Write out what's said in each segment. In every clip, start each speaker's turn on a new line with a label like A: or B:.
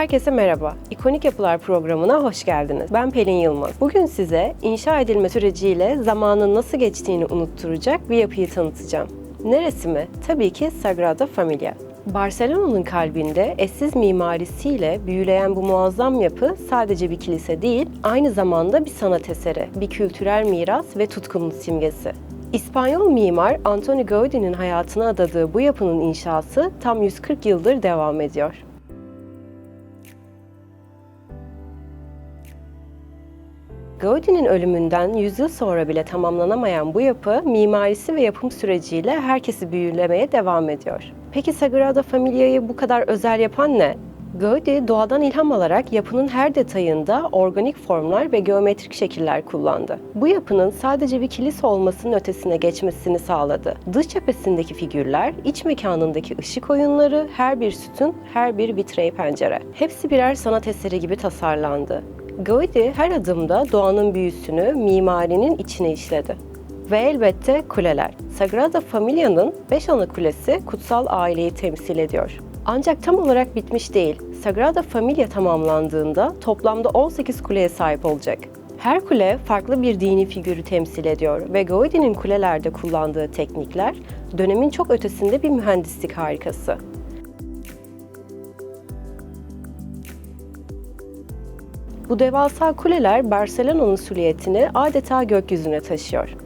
A: Herkese merhaba. İkonik Yapılar programına hoş geldiniz. Ben Pelin Yılmaz. Bugün size inşa edilme süreciyle zamanın nasıl geçtiğini unutturacak bir yapıyı tanıtacağım. Neresi mi? Tabii ki Sagrada Familia. Barcelona'nın kalbinde eşsiz mimarisiyle büyüleyen bu muazzam yapı sadece bir kilise değil, aynı zamanda bir sanat eseri, bir kültürel miras ve tutkunun simgesi. İspanyol mimar Antoni Gaudi'nin hayatına adadığı bu yapının inşası tam 140 yıldır devam ediyor. Gaudi'nin ölümünden yüzyıl sonra bile tamamlanamayan bu yapı mimarisi ve yapım süreciyle herkesi büyülemeye devam ediyor. Peki Sagrada Familia'yı bu kadar özel yapan ne? Gaudi doğadan ilham alarak yapının her detayında organik formlar ve geometrik şekiller kullandı. Bu yapının sadece bir kilise olmasının ötesine geçmesini sağladı. Dış cephesindeki figürler, iç mekanındaki ışık oyunları, her bir sütun, her bir vitrey pencere. Hepsi birer sanat eseri gibi tasarlandı. Gaudi her adımda doğanın büyüsünü mimarinin içine işledi. Ve elbette kuleler. Sagrada Familia'nın beş ana kulesi kutsal aileyi temsil ediyor. Ancak tam olarak bitmiş değil. Sagrada Familia tamamlandığında toplamda 18 kuleye sahip olacak. Her kule farklı bir dini figürü temsil ediyor ve Gaudi'nin kulelerde kullandığı teknikler dönemin çok ötesinde bir mühendislik harikası. Bu devasa kuleler Barcelona'nın silüetini adeta gökyüzüne taşıyor.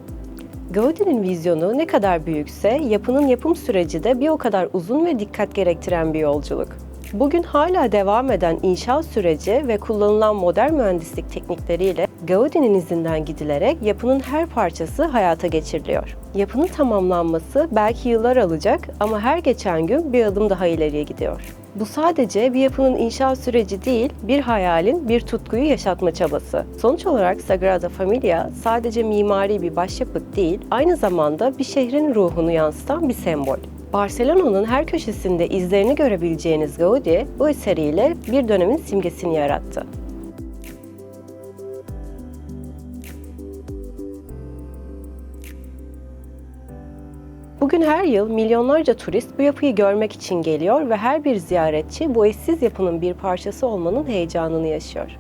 A: Gaudi'nin vizyonu ne kadar büyükse yapının yapım süreci de bir o kadar uzun ve dikkat gerektiren bir yolculuk. Bugün hala devam eden inşaat süreci ve kullanılan modern mühendislik teknikleriyle Gaudi'nin izinden gidilerek yapının her parçası hayata geçiriliyor. Yapının tamamlanması belki yıllar alacak ama her geçen gün bir adım daha ileriye gidiyor. Bu sadece bir yapının inşa süreci değil, bir hayalin, bir tutkuyu yaşatma çabası. Sonuç olarak Sagrada Familia sadece mimari bir başyapıt değil, aynı zamanda bir şehrin ruhunu yansıtan bir sembol. Barcelona'nın her köşesinde izlerini görebileceğiniz Gaudi bu eseriyle bir dönemin simgesini yarattı. Bugün her yıl milyonlarca turist bu yapıyı görmek için geliyor ve her bir ziyaretçi bu eşsiz yapının bir parçası olmanın heyecanını yaşıyor.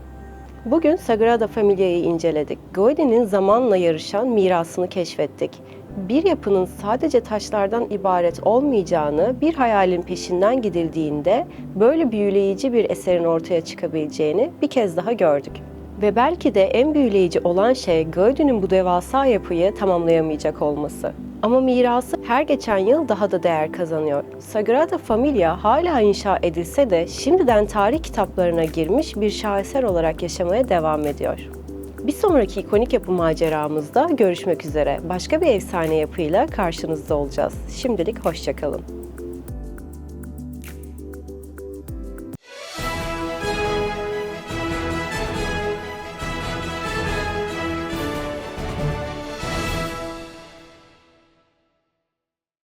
A: Bugün Sagrada Familia'yı inceledik. Gaudi'nin zamanla yarışan mirasını keşfettik. Bir yapının sadece taşlardan ibaret olmayacağını, bir hayalin peşinden gidildiğinde böyle büyüleyici bir eserin ortaya çıkabileceğini bir kez daha gördük. Ve belki de en büyüleyici olan şey Gaudi'nin bu devasa yapıyı tamamlayamayacak olması. Ama mirası her geçen yıl daha da değer kazanıyor. Sagrada Familia hala inşa edilse de şimdiden tarih kitaplarına girmiş bir şaheser olarak yaşamaya devam ediyor. Bir sonraki ikonik yapı maceramızda görüşmek üzere. Başka bir efsane yapıyla karşınızda olacağız. Şimdilik hoşçakalın.